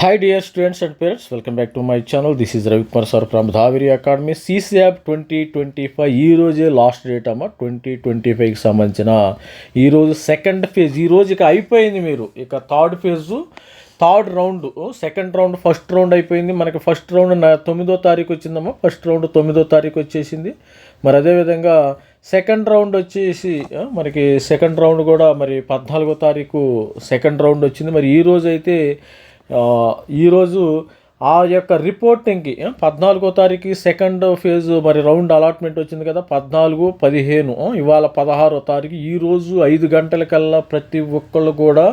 Hi dear students and parents welcome back to my channel this is Ravikumar sir from Dhaviri academy సీసీఆప్ twenty twenty five ఈ రోజే last date అమ్మ twenty twenty ఫైవ్కి సంబంధించిన ఈరోజు second phase ఈ రోజు ఇక అయిపోయింది మీరు. ఇక third phase third round second round first round అయిపోయింది. మనకి ఫస్ట్ రౌండ్ తొమ్మిదో తారీఖు వచ్చిందమ్మా. ఫస్ట్ రౌండ్ తొమ్మిదో తారీఖు వచ్చేసింది. మరి అదేవిధంగా సెకండ్ రౌండ్ వచ్చేసి మనకి సెకండ్ రౌండ్ కూడా మరి పద్నాలుగో తారీఖు సెకండ్ రౌండ్ వచ్చింది. మరి ఈ రోజు అయితే ఈరోజు ఆ యొక్క రిపోర్టింగ్కి పద్నాలుగో తారీఖు సెకండ్ ఫేజ్ మరి రౌండ్ అలాట్మెంట్ వచ్చింది కదా పద్నాలుగు పదిహేను ఇవాళ పదహారో తారీఖు ఈరోజు ఐదు గంటలకల్లా ప్రతి ఒక్కళ్ళు కూడా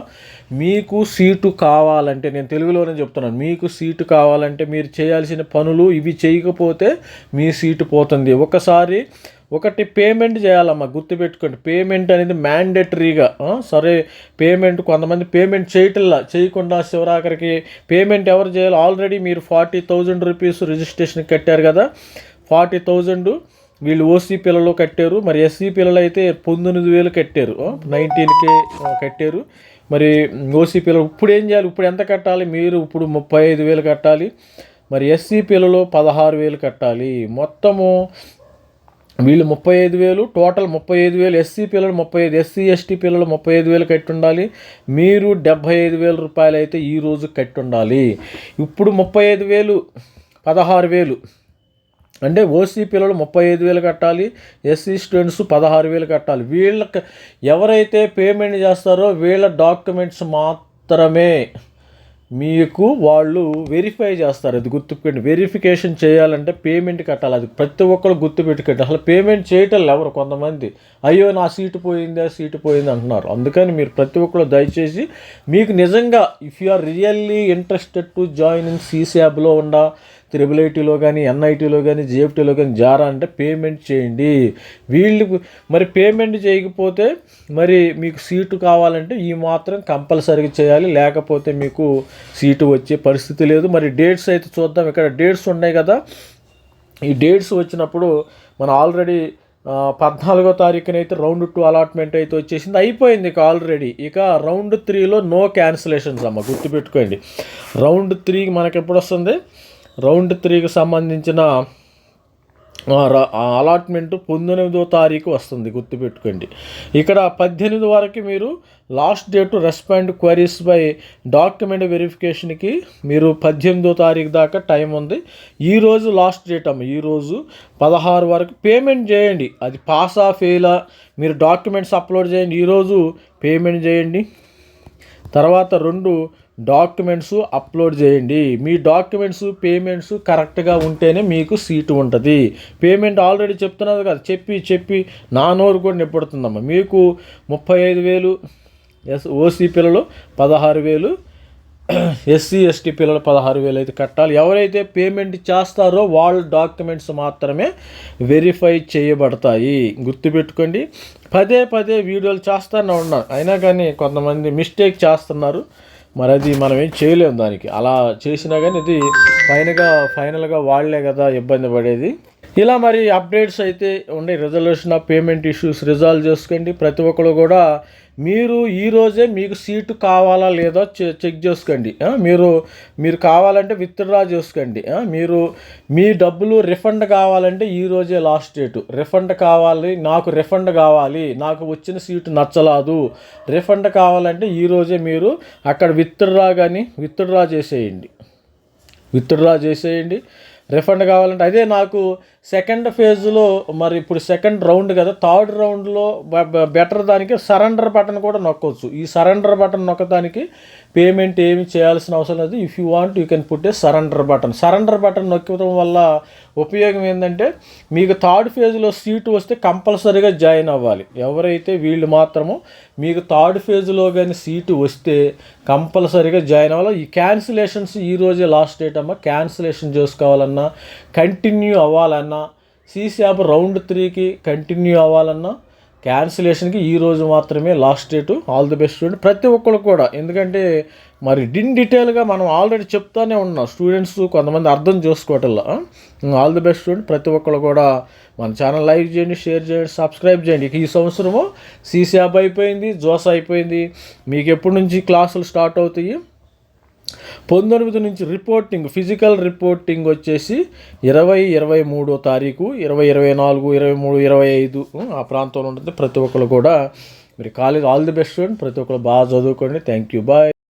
మీకు సీటు కావాలంటే నేను తెలుగులోనే చెప్తున్నాను మీకు సీటు కావాలంటే మీరు చేయాల్సిన పనులు ఇవి చేయకపోతే మీ సీటు పోతుంది. ఒకసారి ఒకటి పేమెంట్ చేయాలమ్మా గుర్తుపెట్టుకోండి. పేమెంట్ అనేది మ్యాండేటరీగా సరే పేమెంట్ కొంతమంది పేమెంట్ చేయటంలా చేయకుండా శివరాఖరికి పేమెంట్ ఎవరు చేయాలి ఆల్రెడీ మీరు ఫార్టీ థౌజండ్ రూపీస్ రిజిస్ట్రేషన్ కట్టారు కదా. ఫార్టీ థౌజండ్ వీళ్ళు ఓసీ పిల్లలు కట్టారు. మరి ఎస్సీ పిల్లలు అయితే పంతొమ్మిది వేలు కట్టారు. నైన్టీన్కే కట్టారు. మరి ఓసీ పిల్లలు ఇప్పుడు ఏం చేయాలి? ఇప్పుడు ఎంత కట్టాలి? మీరు ఇప్పుడు ముప్పై ఐదు వేలు కట్టాలి. మరి ఎస్సీ పిల్లలు పదహారు వేలు కట్టాలి. మొత్తము వీళ్ళు ముప్పై ఐదు వేలు టోటల్ ముప్పై ఐదు వేలు ఎస్సీ పిల్లలు ముప్పై ఐదు ఎస్సీ ఎస్టీ పిల్లలు ముప్పై ఐదు వేలు కట్టి ఉండాలి మీరు డెబ్భై ఐదు వేల రూపాయలు అయితే ఈ కట్టి ఉండాలి ఇప్పుడు ముప్పై ఐదు వేలు పదహారు వేలు. అంటే ఓసీ పిల్లలు ముప్పై ఐదు వేలు కట్టాలి ఎస్సీ స్టూడెంట్స్ పదహారు వేలు కట్టాలి. వీళ్ళకి ఎవరైతే పేమెంట్ చేస్తారో వీళ్ళ డాక్యుమెంట్స్ మాత్రమే. మీకు వాళ్ళు వెరిఫై చేస్తారు. అది గుర్తుపెట్టి వెరిఫికేషన్ చేయాలంటే పేమెంట్ కట్టాలి. అది ప్రతి ఒక్కరు గుర్తుపెట్టుకోండి. అసలు పేమెంట్ చేయటం ఎవరు? కొంతమంది అయ్యో నా సీటు పోయిందా సీటు పోయింది అంటున్నారు. అందుకని మీరు ప్రతి ఒక్కరు దయచేసి మీకు నిజంగా if you are really interested to join in సీసీయాబ్లో ఉండ త్రిబుల్ ఐటీలో కానీ ఎన్ఐటీలో కానీ జిఎఫ్టీలో కానీ జారా అంటే పేమెంట్ చేయండి. వీళ్ళు మరి పేమెంట్ చేయకపోతే మరి మీకు సీటు కావాలంటే ఈ మాత్రం కంపల్సరీగా చేయాలి. లేకపోతే మీకు సీటు వచ్చే పరిస్థితి లేదు. మరి డేట్స్ అయితే చూద్దాం. ఇక్కడ డేట్స్ ఉన్నాయి కదా. ఈ డేట్స్ వచ్చినప్పుడు మనం ఆల్రెడీ పద్నాలుగో తారీఖున అయితే రౌండ్ టూ అలాట్మెంట్ అయితే వచ్చేసింది. అయిపోయింది ఇక ఆల్రెడీ. ఇక రౌండ్ త్రీలో నో క్యాన్సిలేషన్స్ అమ్మ. గుర్తుపెట్టుకోండి. రౌండ్ త్రీకి మనకి ఎప్పుడు వస్తుంది? రౌండ్ త్రీకి సంబంధించిన అలాట్మెంట్ పంతొమ్మిదో తారీఖు వస్తుంది గుర్తుపెట్టుకోండి. ఇక్కడ పద్దెనిమిది వరకు మీరు last date respond queries by document వెరిఫికేషన్కి మీరు పద్దెనిమిదో తారీఖు దాకా టైం ఉంది. ఈరోజు లాస్ట్ డేట్ అమ్మ ఈరోజు పదహారు వరకు పేమెంట్ చేయండి. అది పాసా ఫెయిలా మీరు డాక్యుమెంట్స్ అప్లోడ్ చేయండి. ఈరోజు పేమెంట్ చేయండి. తర్వాత రెండు డాక్యుమెంట్స్ అప్లోడ్ చేయండి. మీ డాక్యుమెంట్స్ పేమెంట్స్ కరెక్ట్గా ఉంటేనే మీకు సీటు ఉంటుంది. పేమెంట్ ఆల్రెడీ చెప్తున్నది కదా చెప్పి చెప్పి నా నోరు కూడా నిప్పుడుతుందమ్మా మీకు ముప్పై ఐదు వేలు ఎస్ ఓసీ పిల్లలు పదహారు వేలు ఎస్సీ ఎస్టీ పిల్లలు పదహారు వేలు అయితే కట్టాలి. ఎవరైతే పేమెంట్ చేస్తారో వాళ్ళ డాక్యుమెంట్స్ మాత్రమే వెరిఫై చేయబడతాయి. గుర్తుపెట్టుకోండి. పదే పదే వీడియోలు చేస్తూనే ఉన్నాను అయినా కానీ కొంతమంది మిస్టేక్ చేస్తున్నారు. మరి అది మనం ఏం చేయలేము దానికి. అలా చేసినా కానీ ఇది ఫైనల్గా ఫైనల్గా వాళ్ళే కదా ఇబ్బంది పడేది. ఇలా మరి అప్డేట్స్ అయితే ఉండే. Resolution of payment issues resolve చేసుకోండి. ప్రతి ఒక్కరు కూడా మీరు ఈ రోజే మీకు సీటు కావాలా లేదా చె- చెక్ చేసుకోండి. మీరు మీరు కావాలంటే విత్డ్రా చేసుకోండి. మీరు మీ డబ్బులు రిఫండ్ కావాలంటే ఈరోజే లాస్ట్ డేటు. రిఫండ్ కావాలి నాకు రిఫండ్ కావాలి నాకు వచ్చిన సీటు నచ్చలేదు. రిఫండ్ కావాలంటే ఈ రోజే మీరు అక్కడ విత్డ్రా కానీ విత్డ్రా చేసేయండి. విత్డ్రా చేసేయండి. రిఫండ్ కావాలంటే అదే నాకు సెకండ్ ఫేజ్లో మరి ఇప్పుడు సెకండ్ రౌండ్ కదా థర్డ్ రౌండ్లో బెటర్ దానికి సరెండర్ బటన్ కూడా నొక్కొచ్చు. ఈ సరెండర్ బటన్ నొక్కడానికి పేమెంట్ ఏమి చేయాల్సిన అవసరం లేదు. If you want you can put a surrender button surrender button నొక్కడం వల్ల ఉపయోగం ఏంటంటే మీకు థర్డ్ ఫేజ్లో సీటు వస్తే కంపల్సరీగా జాయిన్ అవ్వాలి. ఎవరైతే వీళ్ళు మాత్రమో మీకు థర్డ్ ఫేజ్లో కానీ సీటు వస్తే కంపల్సరీగా జాయిన్ అవ్వాలి. ఈ క్యాన్సిలేషన్స్ ఈ రోజే లాస్ట్ డేట్ అమ్మా. క్యాన్సిలేషన్ చేసుకోవాలన్నా కంటిన్యూ అవ్వాలన్నా సీసీఆప్ రౌండ్ త్రీకి కంటిన్యూ అవ్వాలన్నా క్యాన్సిలేషన్కి ఈ రోజు మాత్రమే last date. All the best student. ప్రతి ఒక్కరు కూడా. ఎందుకంటే మరి డిన్ డీటెయిల్గా మనం ఆల్రెడీ చెప్తానే ఉన్నాం. స్టూడెంట్స్ కొంతమంది అర్థం చేసుకోవటంలో. All the best student. ప్రతి ఒక్కరు కూడా మన ఛానల్ లైక్ చేయండి షేర్ చేయండి సబ్స్క్రైబ్ చేయండి. ఈ సంవత్సరము సీసీఆప్ అయిపోయింది జోస్ అయిపోయింది. మీకు ఎప్పటి నుంచి క్లాసులు స్టార్ట్ అవుతాయి? పంతొమ్మిది నుంచి రిపోర్టింగ్ ఫిజికల్ రిపోర్టింగ్ వచ్చేసి ఇరవై ఇరవై మూడో తారీఖు ఇరవై ఇరవై నాలుగు ఇరవై మూడు ఇరవై ఐదు ఆ ప్రాంతంలో ఉంటుంది ప్రతి ఒక్కరు కూడా మీరు college all the best student ప్రతి ఒక్కరు బాగా చదువుకోండి. Thank you bye